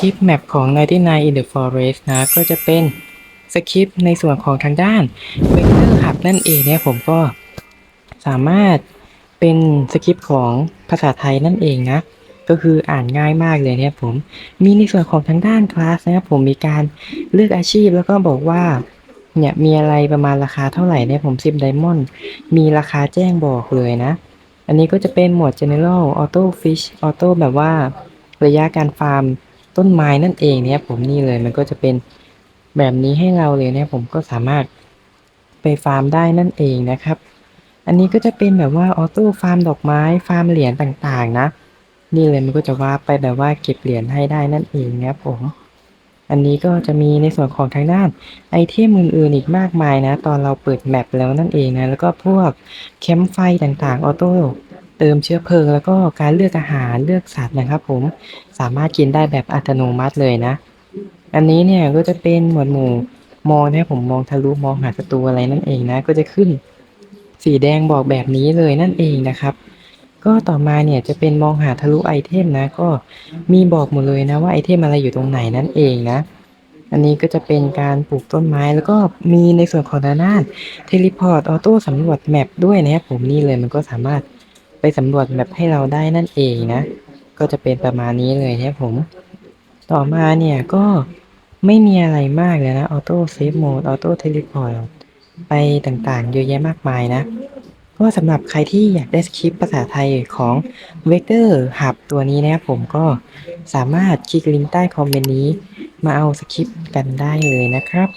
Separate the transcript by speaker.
Speaker 1: คริปต์แมปของ 99 in the Forest นะ ก็จะเป็นสคริปต์ในส่วนของทางด้าน Vector Hub นั่นเองเนี่ยผมก็สามารถเป็นสคริปต์ของภาษาไทยนั่นเองนะ ก็คืออ่านง่ายมากเลยเนี่ยผม มีในส่วนของทางด้านคลาสนะครับผมมีการเลือกอาชีพแล้วก็บอกว่าเนี่ยมีอะไรประมาณราคาเท่าไหร่เนี่ยผม10 Diamond มีราคาแจ้งบอกเลยนะ อันนี้ก็จะเป็นหมวด General Auto Fish Auto แบบว่าระยะการฟาร์ม ต้นไม้นั่นเองเนี่ยผมนี่เลยมันก็จะเป็นแบบนี้ให้เราเลยเนี่ยผมก็สามารถไปฟาร์มได้นั่นเองนะครับ อันนี้ก็จะเป็นแบบว่าออโต้ฟาร์มดอกไม้ฟาร์มเหรียญต่างๆนะ นี่เลยมันก็จะว่าไปแบบว่าเก็บเหรียญให้ได้นั่นเองนะผมอันนี้ก็จะมีในส่วนของทางด้านไอเทมอื่นๆอีกมากมายนะ ตอนเราเปิดแมปแล้วนั่นเองนะ แล้วก็พวกแคมป์ไฟต่างๆ ออโต้ เติมเชื้อเพลิง แล้วก็การเลือกอาหารเลือกสัตว์นะครับผมสามารถกินได้แบบอัตโนมัติเลยนะ อันนี้เนี่ยก็จะเป็นหมวดหมู่มองนะผมมองทะลุมองหาศัตรูอะไรนั่นเองนะ ก็จะขึ้นสีแดงบอกแบบนี้เลยนั่นเองนะครับ ก็ต่อมาเนี่ยจะเป็นมองหาทะลุไอเทมนะ ก็มีบอกหมดเลยนะว่าไอเทมอะไรอยู่ตรงไหนนั่นเองนะ อันนี้ก็จะเป็นการปลูกต้นไม้แล้วก็มีในส่วนของด้านเทเลพอร์ตออโต้สำรวจแมปด้วยนะครับผมนี่เลยมันก็สามารถ ไปสำรวจแมปให้เราได้นั่นเองนะ ก็จะเป็นประมาณนี้เลยนะครับผม ต่อมาเนี่ยก็ไม่มีอะไรมากเลยนะออโต้เซฟโหมดออโต้เทเลพอร์ตไปต่างๆ เยอะแยะมากมายนะก็สำหรับใครที่อยากได้สคริปต์ภาษาไทยของ Vector Hub ตัวนี้นะครับผมก็สามารถคลิกลิงก์ใต้คอมเมนต์นี้ มาเอาสคริปต์กันได้เลยนะครับ